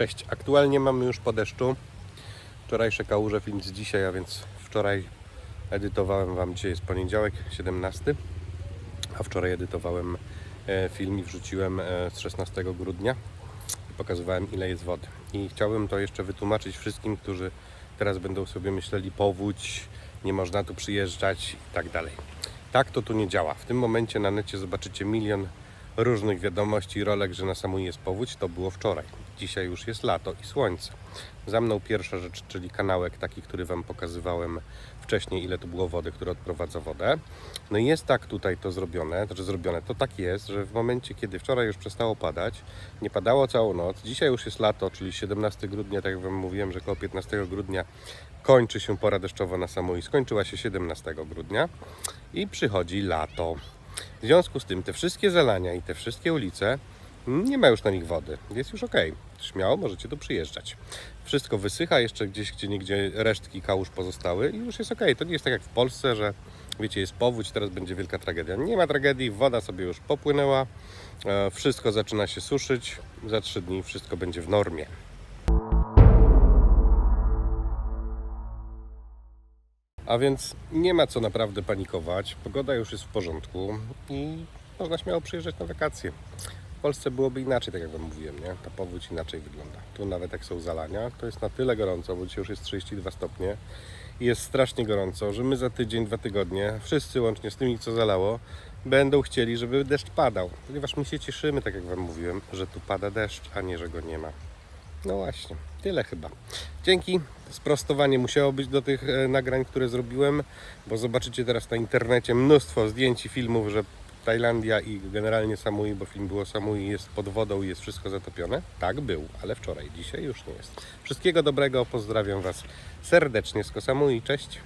Cześć, aktualnie mamy już po deszczu. Wczorajsze kałuże film z dzisiaj, a więc wczoraj edytowałem Wam, dzisiaj jest poniedziałek, 17, a wczoraj edytowałem e, film i wrzuciłem e, z 16 grudnia pokazywałem ile jest wody. I chciałbym to jeszcze wytłumaczyć wszystkim, którzy teraz będą sobie myśleli powódź, nie można tu przyjeżdżać i tak dalej. Tak to tu nie działa. W tym momencie na necie zobaczycie milion różnych wiadomości, rolek, że na Samui jest powódź. To było wczoraj. Dzisiaj już jest lato i słońce. Za mną pierwsza rzecz, czyli kanałek taki, który Wam pokazywałem wcześniej, ile tu było wody, który odprowadza wodę. No i jest tak tutaj to zrobione, że zrobione, to tak jest, że w momencie, kiedy wczoraj już przestało padać, nie padało całą noc, dzisiaj już jest lato, czyli 17 grudnia, tak jak Wam mówiłem, że koło 15 grudnia kończy się pora deszczowa na Samui, skończyła się 17 grudnia i przychodzi lato. W związku z tym te wszystkie zalania i te wszystkie ulice nie ma już na nich wody. Jest już ok. Śmiało możecie tu przyjeżdżać. Wszystko wysycha, jeszcze gdzieś gdzie niegdzie resztki kałuż pozostały i już jest ok. To nie jest tak jak w Polsce, że wiecie, jest powódź, teraz będzie wielka tragedia. Nie ma tragedii, woda sobie już popłynęła, e, wszystko zaczyna się suszyć. Za trzy dni wszystko będzie w normie. A więc nie ma co naprawdę panikować. Pogoda już jest w porządku i można śmiało przyjeżdżać na wakacje. W Polsce byłoby inaczej, tak jak Wam mówiłem, nie? Ta powódź inaczej wygląda. Tu nawet jak są zalania, to jest na tyle gorąco, bo dzisiaj już jest 32 stopnie i jest strasznie gorąco, że my za tydzień, dwa tygodnie, wszyscy łącznie z tymi, co zalało, będą chcieli, żeby deszcz padał. Ponieważ my się cieszymy, tak jak Wam mówiłem, że tu pada deszcz, a nie, że go nie ma. No właśnie, tyle chyba. Dzięki. Sprostowanie musiało być do tych e, nagrań, które zrobiłem, bo zobaczycie teraz na internecie mnóstwo zdjęć i filmów, że Tajlandia i generalnie Samui, bo film było Samui, jest pod wodą i jest wszystko zatopione. Tak był, ale wczoraj, dzisiaj już nie jest. Wszystkiego dobrego, pozdrawiam Was serdecznie z Kosamui, cześć.